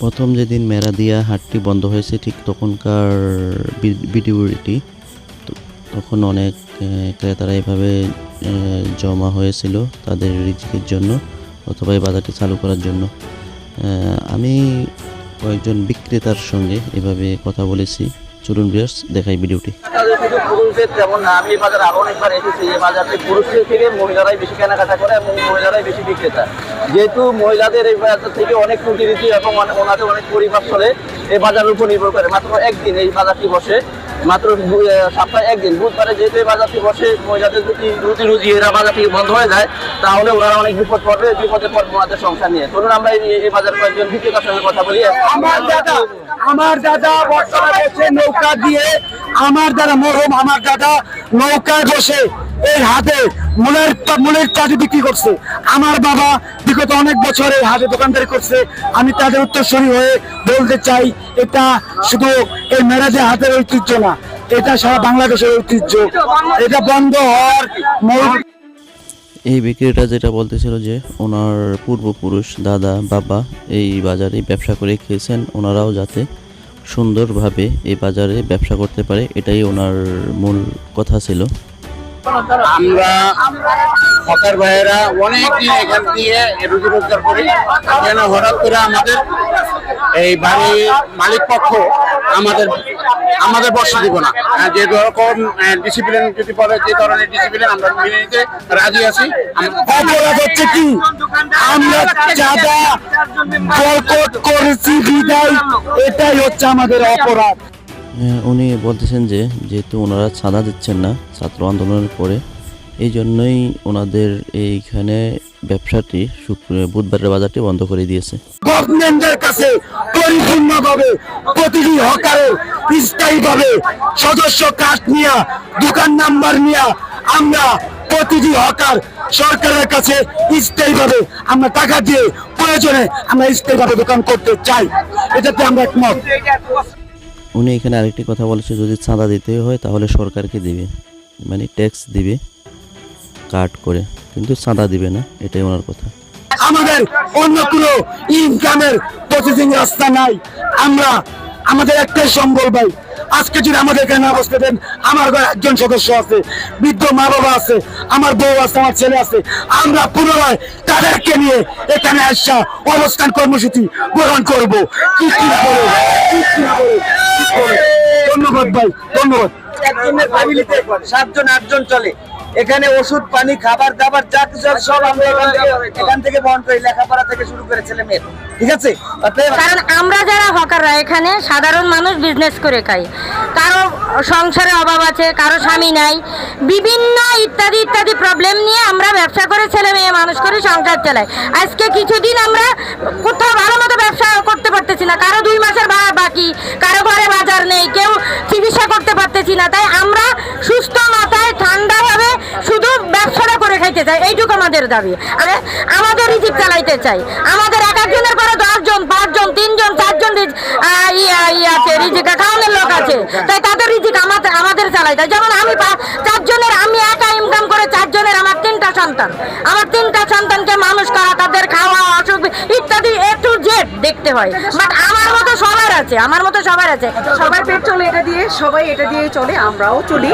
প্রথম যেদিন মেরাদিয়া হাটটি বন্ধ হয়েছে, ঠিক তখনকার বিডিউরিটি তখন অনেক ক্রেতারা এভাবে জমা হয়েছিল তাদের রিজিকের জন্য অথবা এই বাজারটি চালু করার জন্য। আমি কয়েকজন বিক্রেতার সঙ্গে এভাবে কথা বলেছি। চলুন বিয়ার্স দেখাই ভিডিওটি। আরও অনেকবার এই থেকে মহিলারাই বেশি কেনাকাটা করে এবং মহিলারাই বেশি বিক্রেতা। যেহেতু মহিলাদের এই বাজার থেকে অনেক রুটি এবং ওনাদের অনেক পরিবার চলে, এই বাজারের উপর নির্ভর করে। মাত্র একদিন এই বাজারটি বসে। মাত্র সপ্তাহে একদিন। বুধবারে যেহেতু এই বাজারটি বসে মহিলাদের যদি রুটি রুজি এরা বাজার থেকে বন্ধ হয়ে যায়, তাহলে ওনারা অনেক বিপদ পড়বে, বিপদে পড়বে ওনাদের সংসার নিয়ে। ধরুন আমরা এই বাজার কয়েকজন বিক্রেতার সঙ্গে কথা বলি। আমার দাদা আমার দাদা বর্তমানে নৌকা দিয়ে, আমার দাদা মরহম, আমার দাদা নৌকায় বসে এর হাতে মনের মনের চাটি বিক্রি করছে। আমার বাবা বিগত অনেক বছর এই হাতে দোকানদারি করছে। আমি তাদের উত্তরসূরি হয়ে বলতে চাই এটা শুধু এই মেরাজে হাতের ঐতিহ্য না এটা সারা বাংলাদেশের ঐতিহ্য। এটা বন্ধ হওয়ার এই বিক্রেতা যেটা বলতেছিল যে ওনার পূর্বপুরুষ দাদা বাবা এই বাজারে ব্যবসা করে খেয়েছেন ওনারাও যাতে সুন্দরভাবে এই বাজারে ব্যবসা করতে পারে এটাই ওনার মূল কথা ছিল। আমরা হকার ভাইয়েরা অনেক এখান দিয়ে রুজি রোজগার করি। এখানে হঠাৎ করে আমাদের এই বাড়ির মালিক পক্ষ আমাদের আমাদের বসে দিব না। যে রকম ডিসিপ্লিন যদি বলে যে ধরনের ডিসিপ্লিন আমরা মেনে নিতে রাজি আছি। আমরা- অপরাধ হচ্ছে কি? আমরা চাঁদা বয়কট করেছি বিদায়। এটাই হচ্ছে আমাদের অপরাধ। হ্যাঁ, উনি বলতেছেন যে যেহেতু ওনারা চাঁদা দিচ্ছেন না ছাত্র আন্দোলনের পরে এই জন্যই ওনাদের এইখানে ব্যবসাটি শুক্র বুধবারের বাজারটি বন্ধ করে দিয়েছে। গভর্নমেন্টের কাছে পরিপূর্ণভাবে প্রতিটি হকারের স্থায়ীভাবে সদস্য কার্ড নিয়া দোকান নাম্বার নিয়া আমরা প্রতিটি হকার সরকারের কাছে স্থায়ীভাবে আমরা টাকা দিয়ে প্রয়োজনে আমরা স্থায়ীভাবে দোকান করতে চাই। এটাতে আমরা একমত। উনি এখানে আরেকটি কথা বলেছে যদি চাঁদা দিতে হয় তাহলে সরকারকে দিবে মানে ট্যাক্স দিবে। কাট করে কিন্তু চাঁদা দিবে না এটাই ওনার কথা। আমাদের অন্য কোনো ইনকামের প্রসেসিং রাস্তা নাই। আমরা আমাদের একটাই সম্বল ভাই আজকে যদি আমাদের এখানে না বসতে দেন আমার ঘরে একজন সদস্য আছে বৃদ্ধ মা বাবা আছে আমার বউ আছে আমার ছেলে আছে আমরা পুনরায় তাদেরকে নিয়ে এখানে আসা অবস্থান কর্মসূচি গ্রহণ করব। কি কি করে কি কি কি করে। ধন্যবাদ ভাই ধন্যবাদ। একজনের ফ্যামিলিতে সাতজন আটজন চলে। এখানে ওষুধ, পানি, খাবার, দাবার, যা কিছু সব আমরা এখান থেকে বহন করি, লেখাপড়া থেকে শুরু করে ছেলে মেয়ে। ঠিক আছে? কারণ আমরা যারা হকাররা, এখানে সাধারণ মানুষ বিজনেস করে খাই। কারও সংসারে অভাব আছে, কারও স্বামী নাই। বিভিন্ন ইত্যাদি ইত্যাদি প্রবলেম নিয়ে আমরা ব্যবসা করে ছেলে মেয়ে, মানুষ করে সংসার চালাই। আজকে কিছুদিন আমরা কোথাও ভালো মতো ব্যবসা করতে পারতেছি না। কারও দুই মাসের ভাড়া বাকি, কারও ঘরে বাজার নেই, কেউ চিকিৎসা করতে পারতেছি না। তাই আমরা সুস্থ খাইতে চাই এইটুকু আমাদের দাবি। আরে আমাদের রিজিক চালাইতে চাই। আমাদের এক একজনের পরে দশজন পাঁচজন তিনজন চারজন ইয়া আছে রিজিকা খাওয়ানোর লোক আছে। তাই তাদের রিজিক আমাদের আমাদের চালাইতে। যেমন আমি চারজনের আমি একা ইনকাম করে চারজনের আমার তিনটা সন্তান। আমার তিনটা সন্তানকে মানুষ করা তাদের খাওয়া অসুখ ইত্যাদি এ টু জেড দেখতে হয়। বাট আমার মতো সবার আছে আমার মতো সবার আছে। সবার পেট চলে। এটা দিয়ে সবাই এটা দিয়ে চলে আমরাও চলি।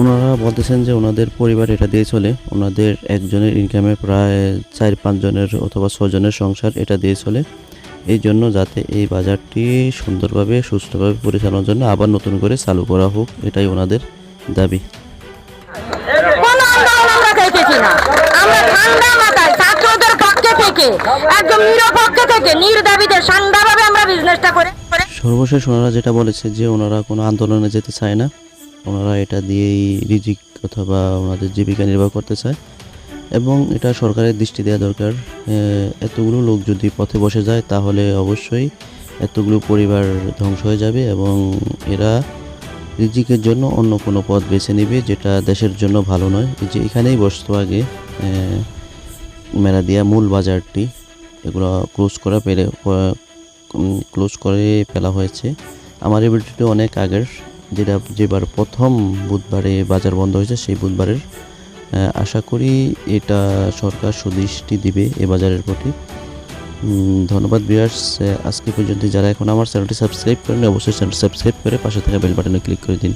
ওনারা বলতেছেন যে ওনাদের পরিবার এটা দিয়ে চলে। ওনাদের একজনের ইনকামে প্রায় চার পাঁচজনের অথবা ছজনের সংসার এটা দিয়ে চলে। এই জন্য যাতে এই বাজারটি সুন্দরভাবে সুস্থভাবে পরিচালনার জন্য আবার নতুন করে চালু করা হোক এটাই ওনাদের দাবি। সর্বশেষ ওনারা যেটা বলেছে যে ওনারা কোনো আন্দোলনে যেতে চায় না। ওনারা এটা দিয়েই রিজিক অথবা ওনাদের জীবিকা নির্বাহ করতে চায়। এবং এটা সরকারের দৃষ্টি দেওয়া দরকার। এতগুলো লোক যদি পথে বসে যায়, তাহলে অবশ্যই এতগুলো পরিবার ধ্বংস হয়ে যাবে এবং এরা রিজিকের জন্য অন্য কোনো পথ বেছে নেবে যেটা দেশের জন্য ভালো নয়। যে এখানেই বসতো আগে মেরাদিয়া মূল বাজারটি, এগুলো ক্লোজ করা পেরে ক্লোজ করে ফেলা হয়েছে। আমার এই ভিডিওটি অনেক আগের। যেটা যেবার প্রথম বুধবারে বাজার বন্ধ হয়েছে, সেই বুধবারের আশা করি এটা সরকার সুদৃষ্টি দিবে এ বাজারের প্রতি। ধন্যবাদ বিয়ার্স আজকে পর্যন্ত যারা এখন আমার চ্যানেলটি সাবস্ক্রাইব করেন অবশ্যই চ্যানেল সাবস্ক্রাইব করে পাশে থাকা বেল বাটনে ক্লিক করে দিন।